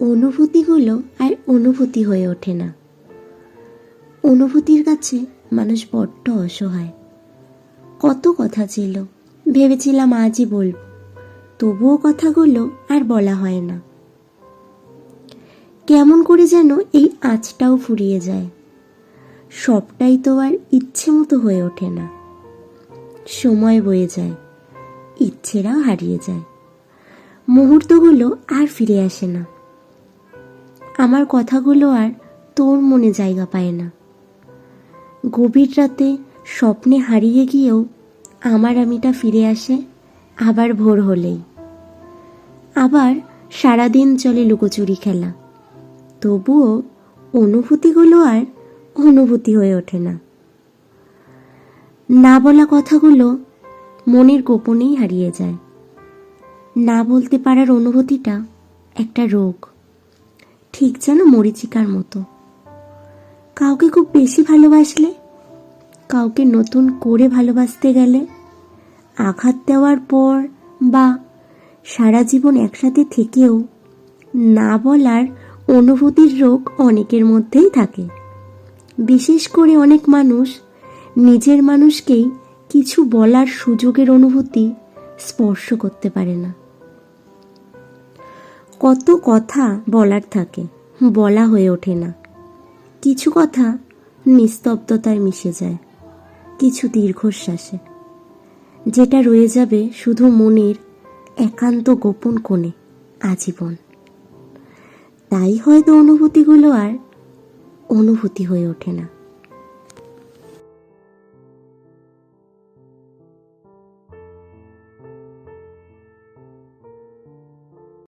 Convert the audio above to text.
অনুভূতিগুলো আর অনুভূতি হয়ে ওঠে না। অনুভূতির কাছে মানুষ বড্ড অসহায়। কত কথা ছিল, ভেবেছিলাম আজই বলব, তবুও কথাগুলো আর বলা হয় না। কেমন করে যেন এই আঁচটাও ফুরিয়ে যায়। সবটাই তো আর ইচ্ছে মতো হয়ে ওঠে না। সময় বয়ে যায়, ইচ্ছেরাও হারিয়ে যায়। মুহূর্তগুলো আর ফিরে আসে না। আমার কথাগুলো আর তোর মনে জায়গা পায় না। গভীর রাতে স্বপ্নে হারিয়ে গিয়েও আমার আমিটা ফিরে আসে আবার ভোর হলেই। আবার সারাদিন চলে লুকোচুরি খেলা। তবুও অনুভূতিগুলো আর অনুভূতি হয়ে ওঠে না। না বলা কথাগুলো মনের গোপনেই হারিয়ে যায়। না বলতে পারার অনুভূতিটা একটা রোগ। ঠিক যেন মরিচিকার মতো। কাউকে খুব বেশি ভালোবাসলে, কাউকে নতুন করে ভালোবাসতে গেলে, আঘাত দেওয়ার পর বা সারা জীবন একসাথে থেকেও না বলার অনুভূতির রোগ অনেকের মধ্যেই থাকে। বিশেষ করে অনেক মানুষ নিজের মানুষকেই কিছু বলার সুযোগের অনুভূতি স্পর্শ করতে পারে না। কত কথা বলার থাকে, বলা হয়ে ওঠে না। কিছু কথা নিস্তব্ধতায় মিশে যায়, কিছু দীর্ঘশ্বাসে, যেটা রয়ে যাবে শুধু মনের একান্ত গোপন কোণে আজীবন। তাই হয়তো অনুভূতিগুলো আর অনুভূতি হয়ে ওঠে না।